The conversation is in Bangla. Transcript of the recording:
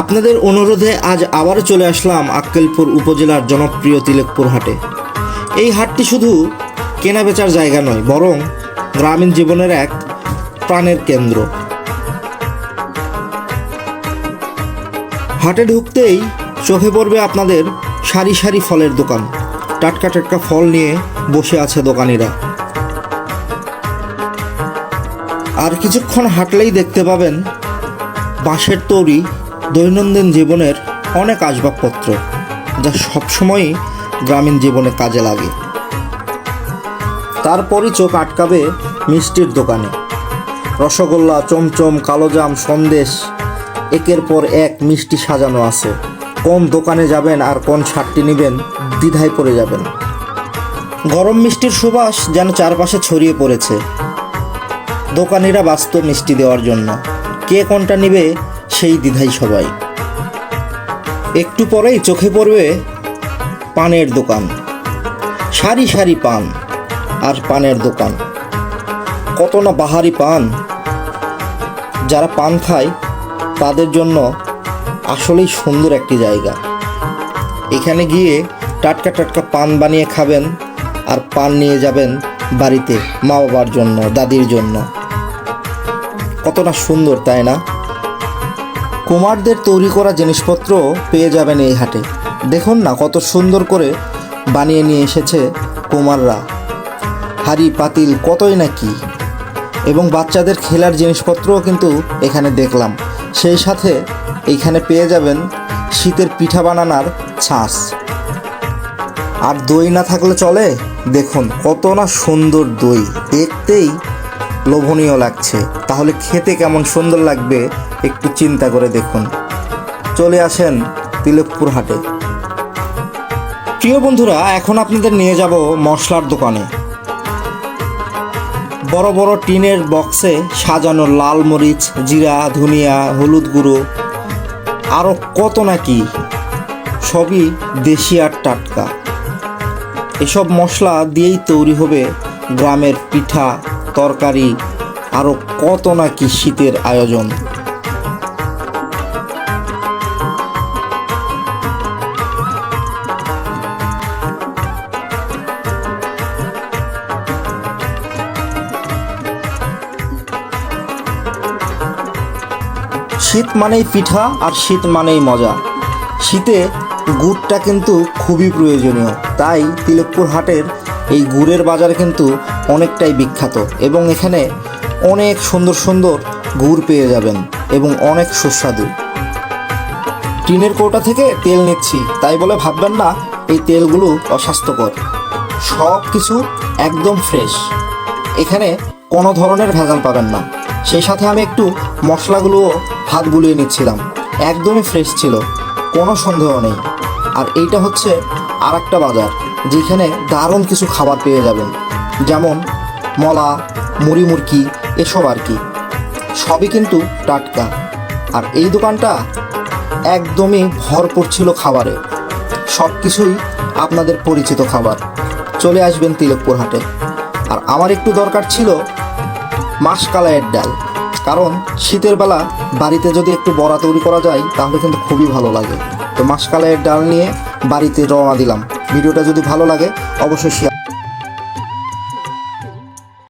আপনাদের অনুরোধে আজ আবারও চলে আসলাম আক্কেলপুর উপজেলার জনপ্রিয় তিলেকপুর হাটে। এই হাটটি শুধু কেনা বেচার জায়গা নয়, বরং গ্রামীণ জীবনের এক প্রাণের কেন্দ্র। হাটে ঢুকতেই চোখে পড়বে আপনাদের সারি সারি ফলের দোকান। টাটকা টাটকা ফল নিয়ে বসে আছে দোকানিরা। আর কিছুক্ষণ হাঁটলেই দেখতে পাবেন বাঁশের তৈরি দৈনন্দিন জীবনের অনেক আসবাবপত্র যা সবসময়ই গ্রামীণ জীবনে কাজে লাগে। তারপরই চোখ আটকাবে মিষ্টির দোকানে। রসগোল্লা, চমচম, কালোজাম, সন্দেশ, একের পর এক মিষ্টি সাজানো আছে। কোন দোকানে যাবেন আর কোন শার্টটি নেবেন দ্বিধায় পড়ে যাবেন। গরম মিষ্টির সুবাস যেন চারপাশে ছড়িয়ে পড়েছে। দোকানিরা ব্যস্ত মিষ্টি দেওয়ার জন্য। কে কোনটা নেবে সেই দ্বিধাই সবাই। একটু পরেই চোখে পড়বে পানের দোকান। সারি সারি পান আর পানের দোকান। কত না বাহারি পান। যারা পান খায়, তাদের জন্য আসলেই সুন্দর একটি জায়গা। এখানে গিয়ে টাটকা টাটকা পান বানিয়ে খাবেন আর পান নিয়ে যাবেন বাড়িতে মা বাবার জন্য, দাদির জন্য। কতটা সুন্দর, তাই না? কুমারদের তৈরি করা জিনিসপত্র পেয়ে যাবেন এই হাটে। দেখুন না কত সুন্দর করে বানিয়ে নিয়ে এসেছে কুমাররা। হাড়ি, পাতিল কতই না কি। এবং বাচ্চাদের খেলার জিনিসপত্রও কিন্তু এখানে দেখলাম। সেই সাথে এইখানে পেয়ে যাবেন শীতের পিঠা বানানোর ছাঁচ। আর দই না থাকলে চলে? দেখুন কত না সুন্দর দই। দেখতেই লোভনীয় লাগছে। তাহলে খেতে কেমন সুন্দর লাগবে একটু চিন্তা করে দেখুন। চলে আসেন তিলকপুর হাটে। প্রিয় বন্ধুরা, এখন আপনাদের নিয়ে যাব মশলার দোকানে। বড় বড় টিনের বক্সে সাজানো লাল মরিচ, জিরা, ধনিয়া, হলুদ গুঁড়ো আরও কত নাকি সবই দেশি আর টাটকা। এসব মশলা দিয়েই তৈরি হবে গ্রামের পিঠা তরকারি আরও কত না কি শীতের আয়োজন। শীত মানেই পিঠা আর শীত মানেই মজা। শীতে গুড়টা কিন্তু খুবই প্রয়োজনীয়, তাই তিলকপুর হাটের এই গুড়ের বাজার কিন্তু অনেকটাই বিখ্যাত এবং এখানে অনেক সুন্দর সুন্দর গুড় পেয়ে যাবেন এবং অনেক সুস্বাদু। টিনের কৌটা থেকে তেল নিচ্ছি, তাই বলে ভাববেন না, এই তেলগুলো অস্বাস্থ্যকর। সব কিছু একদম ফ্রেশ। এখানে কোনো ধরনের ভেজাল পাবেন না। সেই সাথে আমি একটু মশলাগুলোও হাত বুলিয়ে নিচ্ছিলাম। একদমই ফ্রেশ ছিল, কোনো সন্দেহ নেই। আর এইটা হচ্ছে আর একটা বাজার যেখানে দারুণ কিছু খাবার পেয়ে যাবেন। যেমন মলা, মুড়ি মুরকি এসব আর কি। সবই কিন্তু টাটকা। আর এই দোকানটা একদমই ভরপুর ছিল খাবারে। সব কিছুই আপনাদের পরিচিত খাবার। চলে আসবেন তিলকপুর হাটে। আর আমার একটু দরকার ছিল মাসকালাইয়ের ডাল। কারণ শীতের বেলা বাড়িতে যদি একটু বড়া তৈরি করা যায়, তাহলে কিন্তু খুবই ভালো লাগে। তো মাসকালাইয়ের ডাল নিয়ে বাড়িতে রওনা দিলাম। ভিডিওটা যদি ভালো লাগে অবশ্যই শেয়ার